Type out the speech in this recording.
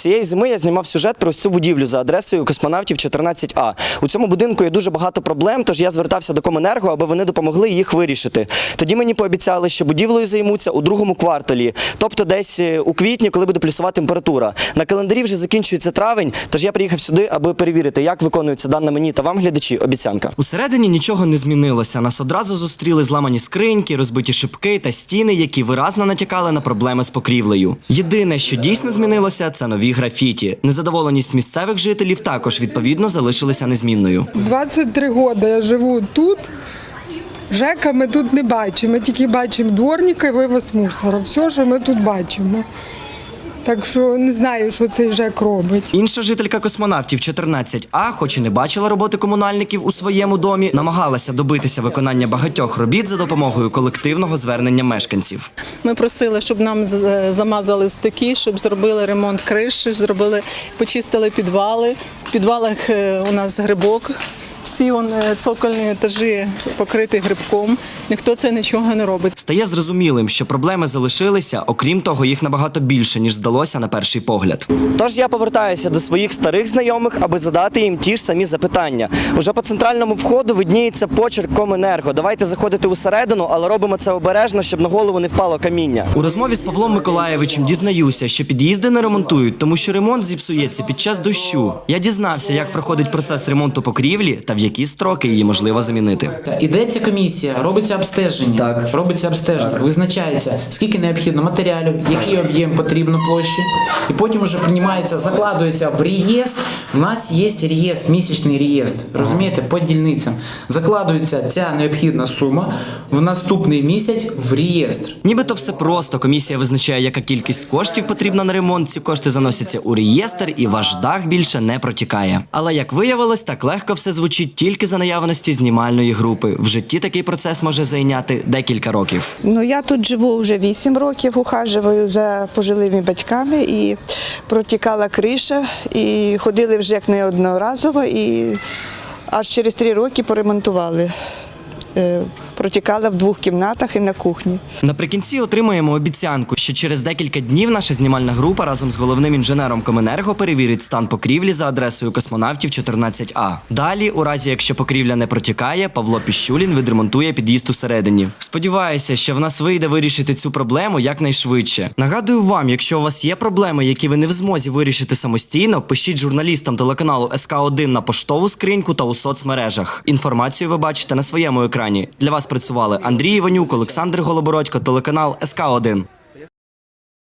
Цієї зими я знімав сюжет про цю будівлю за адресою космонавтів 14А. У цьому будинку є дуже багато проблем, тож я звертався до Коменерго, аби вони допомогли їх вирішити. Тоді мені пообіцяли, що будівлею займуться у другому кварталі, тобто десь е, у квітні, коли буде плюсова температура. На календарі вже закінчується травень, тож я приїхав сюди, аби перевірити, як виконується дана мені та вам, глядачі, обіцянка. Усередині нічого не змінилося. Нас одразу зустріли зламані скриньки, розбиті шибки та стіни, які виразно натякали на проблеми з покрівлею. Єдине, що дійсно змінилося, це нові графіті. Незадоволеність місцевих жителів також відповідно залишилася незмінною. 23 роки я живу тут. Жека ми тут не бачимо. Ми тільки бачимо дворника і вивоз мусора. Все, що ми тут бачимо. Так що не знаю, що цей ЖЕК робить. Інша жителька космонавтів 14А, хоч і не бачила роботи комунальників у своєму домі, намагалася добитися виконання багатьох робіт за допомогою колективного звернення мешканців. Ми просили, щоб нам замазали стики, щоб зробили ремонт криші, зробили, почистили підвали. В підвалах е, у нас грибок. Всі он, е, цокольні етажі покриті грибком. Ніхто це нічого не робить. Стає зрозумілим, що проблеми залишилися, окрім того, їх набагато більше, ніж здалося на перший погляд. Тож я повертаюся до своїх старих знайомих, аби задати їм ті ж самі запитання. Уже по центральному входу видніється почерк Коменерго. Давайте заходити усередину, але робимо це обережно, щоб на голову не впало каміння. У розмові з Павлом Миколаєвичем дізнаюся, що під'їзди не ремонтують, тому що ремонт зіпсується під час дощу. Я дізнався, як проходить процес ремонту покрівлі та в які строки її можливо замінити. Ідеться комісія, робиться обстеження. Так. Робиться обстеження, визначається, скільки необхідно матеріалів, який об'єм потрібно площі. І потім вже приймається, закладується в реєстр. У нас є реєстр, місячний реєстр, розумієте, по дільницям. Закладується ця необхідна сума в наступний місяць в реєстр. Нібито все просто. Комісія визначає, яка кількість коштів потрібна на ремонт. Ці кошти заносяться у реєстр, і ваш дах більше не протікає. Але як виявилось, так легко все звучить тільки за наявності знімальної групи. В житті такий процес може зайняти декілька років. Ну я тут живу вже 8 років, ухаживаю за пожилими батьками і протікала криша, і ходили вже як неодноразово, і аж через три роки поремонтували. Протікала в двох кімнатах і на кухні. Наприкінці отримуємо обіцянку, що через декілька днів наша знімальна група разом з головним інженером Коменерго перевірить стан покрівлі за адресою космонавтів 14А. Далі, у разі якщо покрівля не протікає, Павло Піщулін відремонтує під'їзд усередині. Сподіваюся, що в нас вийде вирішити цю проблему якнайшвидше. Нагадую вам, якщо у вас є проблеми, які ви не в змозі вирішити самостійно, пишіть журналістам телеканалу СК 1 на поштову скриньку та у соцмережах. Інформацію ви бачите на своєму екрані. Для вас працювали Андрій Іванюк, Олександр Голобородько, телеканал СК 1